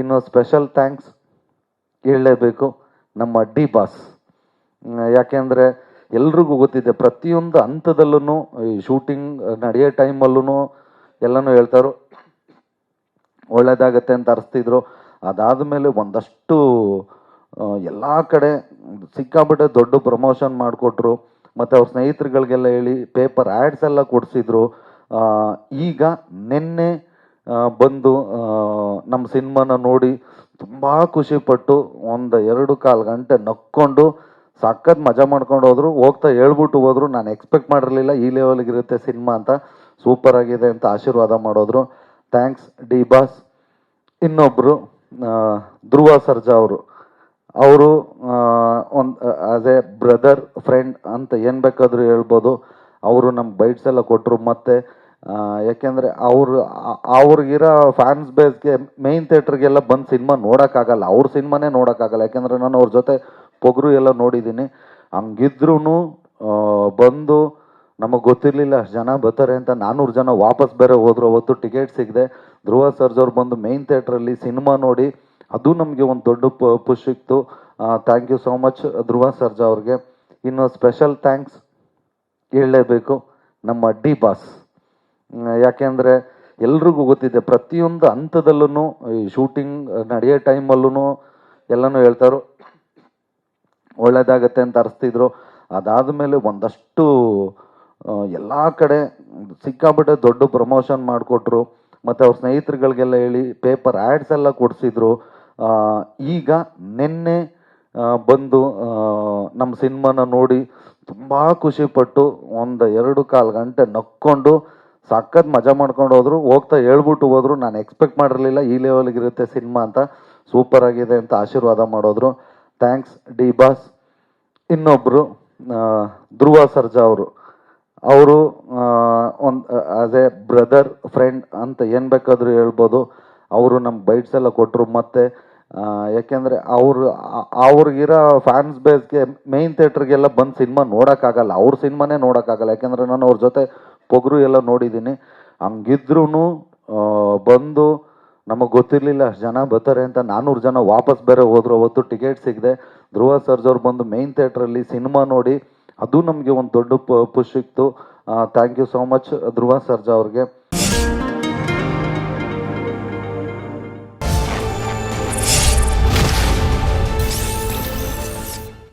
ಇನ್ನು special thanks ಹೇಳಲೇಬೇಕು ನಮ್ಮ ಡಿ ಬಾಸ್ ಯಾಕೆಂದರೆ ಎಲ್ರಿಗೂ ಗೊತ್ತಿದೆ, ಪ್ರತಿಯೊಂದು ಹಂತದಲ್ಲೂ ಈ ಶೂಟಿಂಗ್ ನಡೆಯೋ ಟೈಮಲ್ಲೂ ಎಲ್ಲನೂ ಹೇಳ್ತಾರೋ ಒಳ್ಳೇದಾಗತ್ತೆ ಅಂತ ಅರಿಸ್ತಿದ್ರು. ಅದಾದಮೇಲೆ ಒಂದಷ್ಟು ಎಲ್ಲ ಕಡೆ ಸಿಕ್ಕಾಬಿಟ್ಟೆ ದೊಡ್ಡ ಪ್ರಮೋಷನ್ ಮಾಡಿಕೊಟ್ರು. ಮತ್ತು ಅವ್ರ ಸ್ನೇಹಿತರುಗಳಿಗೆಲ್ಲ ಹೇಳಿ ಪೇಪರ್ ಆ್ಯಡ್ಸ್ ಎಲ್ಲ ಕೊಡಿಸಿದ್ರು. ಈಗ ನಿನ್ನೆ ಬಂದು ನಮ್ಮ ಸಿನಿಮಾನ ನೋಡಿ ತುಂಬ ಖುಷಿಪಟ್ಟು ಒಂದು ಎರಡು ಕಾಲು ಗಂಟೆ ನಕ್ಕೊಂಡು ಸಖತ್ ಮಜಾ ಮಾಡ್ಕೊಂಡು ಹೋದ್ರು. ಹೋಗ್ತಾ ಹೇಳ್ಬಿಟ್ಟು ಹೋದ್ರು. ನಾನು ಎಕ್ಸ್ಪೆಕ್ಟ್ ಮಾಡಿರಲಿಲ್ಲ ಈ ಲೆವೆಲ್ಗೆ ಇರುತ್ತೆ ಸಿನಿಮಾ ಅಂತ. ಸೂಪರ್ ಆಗಿದೆ ಅಂತ ಆಶೀರ್ವಾದ ಮಾಡೋದ್ರು. ಥ್ಯಾಂಕ್ಸ್ ಡಿ ಬಾಸ್ ಇನ್ನೊಬ್ಬರು ಧ್ರುವ ಸರ್ಜಾ ಅವರು. ಅವರು ಒಂದು ಆಸ್ ಎ ಬ್ರದರ್ ಫ್ರೆಂಡ್ ಅಂತ ಏನು ಬೇಕಾದರೂ ಹೇಳ್ಬೋದು. ಅವರು ನಮ್ಮ ಬೈಟ್ಸ್ ಎಲ್ಲ ಕೊಟ್ಟರು ಮತ್ತು ಯಾಕೆಂದರೆ ಅವರು ಅವ್ರಿಗಿರೋ ಫ್ಯಾನ್ಸ್ ಬೇಸ್ಗೆ ಮೇಯ್ನ್ ಥಿಯೇಟ್ರಿಗೆಲ್ಲ ಬಂದು ಸಿನಿಮಾ ನೋಡೋಕ್ಕಾಗಲ್ಲ. ಅವ್ರ ಸಿನಿಮಾನೇ ನೋಡೋಕ್ಕಾಗಲ್ಲ. ಯಾಕೆಂದರೆ ನಾನು ಅವ್ರ ಜೊತೆ ಪೊಗರು ಎಲ್ಲ ನೋಡಿದ್ದೀನಿ. ಹಂಗಿದ್ರೂ ಬಂದು ನಮಗೆ ಗೊತ್ತಿರಲಿಲ್ಲ, ಅಷ್ಟು ಜನ ಬರ್ತಾರೆ ಅಂತ. ನಾನ್ನೂರು ಜನ ವಾಪಸ್ ಬೇರೆ ಹೋದ್ರು. ಅವತ್ತು ಟಿಕೆಟ್ ಸಿಗದೆ. ಧ್ರುವ ಸರ್ಜವ್ರು ಬಂದು ಮೇಯ್ನ್ ಥಿಯೇಟ್ರಲ್ಲಿ ಸಿನಿಮಾ ನೋಡಿ, ಅದು ನಮಗೆ ಒಂದು ದೊಡ್ಡ ಪುಷ್ ಇತ್ತು. Thank you so much Dhruva Sarja ಅವ್ರಿಗೆ. ಇನ್ನು ಸ್ಪೆಷಲ್ ಥ್ಯಾಂಕ್ಸ್ ಹೇಳಲೇಬೇಕು. ನಮ್ಮ ಡಿ ಬಾಸ್ ಯಾಕೆಂದರೆ ಎಲ್ರಿಗೂ ಗೊತ್ತಿದೆ, ಪ್ರತಿಯೊಂದು ಹಂತದಲ್ಲೂ ಈ ಶೂಟಿಂಗ್ ನಡೆಯೋ ಟೈಮಲ್ಲೂ ಎಲ್ಲನೂ ಹೇಳ್ತಾರೋ ಒಳ್ಳೇದಾಗತ್ತೆ ಅಂತ ಅರಿಸ್ತಿದ್ರು. ಅದಾದಮೇಲೆ ಒಂದಷ್ಟು ಎಲ್ಲ ಕಡೆ ಸಿಕ್ಕಾಬಿಟ್ಟೆ ದೊಡ್ಡ ಪ್ರಮೋಷನ್ ಮಾಡಿಕೊಟ್ರು. ಮತ್ತು ಅವ್ರ ಸ್ನೇಹಿತರುಗಳಿಗೆಲ್ಲ ಹೇಳಿ ಪೇಪರ್ ಆ್ಯಡ್ಸ್ ಎಲ್ಲ ಕೊಡಿಸಿದ್ರು. ಈಗ ನಿನ್ನೆ ಬಂದು ನಮ್ಮ ಸಿನಿಮಾನ ನೋಡಿ ತುಂಬ ಖುಷಿಪಟ್ಟು ಒಂದು ಎರಡು ಕಾಲು ಗಂಟೆ ನಕ್ಕೊಂಡು ಸಖತ್ ಮಜಾ ಮಾಡ್ಕೊಂಡು ಹೋದ್ರು. ಹೋಗ್ತಾ ಹೇಳ್ಬಿಟ್ಟು ಹೋದ್ರು. ನಾನು ಎಕ್ಸ್ಪೆಕ್ಟ್ ಮಾಡಿರಲಿಲ್ಲ ಈ ಲೆವೆಲ್ಗೆ ಇರುತ್ತೆ ಸಿನಿಮಾ ಅಂತ. ಸೂಪರ್ ಆಗಿದೆ ಅಂತ ಆಶೀರ್ವಾದ ಮಾಡೋದ್ರು. ಥ್ಯಾಂಕ್ಸ್ ಡಿ ಬಾಸ್ ಇನ್ನೊಬ್ಬರು ಧ್ರುವ ಸರ್ಜಾ ಅವರು. ಅವರು ಒಂದು ಆಸ್ ಎ ಬ್ರದರ್ ಫ್ರೆಂಡ್ ಅಂತ ಏನು ಬೇಕಾದರೂ ಹೇಳ್ಬೋದು. ಅವರು ನಮ್ಮ ಬೈಟ್ಸ್ ಎಲ್ಲ ಕೊಟ್ಟರು ಮತ್ತು ಯಾಕೆಂದರೆ ಅವರು ಅವ್ರಿಗಿರೋ ಫ್ಯಾನ್ಸ್ ಬೇಸ್ಗೆ ಮೇಯ್ನ್ ಥಿಯೇಟ್ರಿಗೆಲ್ಲ ಬಂದು ಸಿನಿಮಾ ನೋಡೋಕ್ಕಾಗಲ್ಲ. ಅವ್ರ ಸಿನಿಮಾನೇ ನೋಡೋಕ್ಕಾಗಲ್ಲ. ಯಾಕೆಂದರೆ ನಾನು ಅವ್ರ ಜೊತೆ ಪೊಗರು ಎಲ್ಲ ನೋಡಿದ್ದೀನಿ. ಹಂಗಿದ್ರೂ ಬಂದು ನಮಗೆ ಗೊತ್ತಿರಲಿಲ್ಲ ಅಷ್ಟು ಜನ ಬರ್ತಾರೆ ಅಂತ. ನಾನ್ನೂರು ಜನ ವಾಪಸ್ ಬೇರೆ ಹೋದ್ರು. ಅವತ್ತು ಟಿಕೆಟ್ ಸಿಗದೆ. ಧ್ರುವ ಸರ್ಜ್ ಅವ್ರು ಬಂದು ಮೇನ್ ಥಿಯೇಟ್ರಲ್ಲಿ ಸಿನಿಮಾ ನೋಡಿ, ಅದು ನಮಗೆ ಒಂದು ದೊಡ್ಡ ಪುಷ್ ಇತ್ತು. Thank you so much Dhruva Sarja ಅವ್ರಿಗೆ.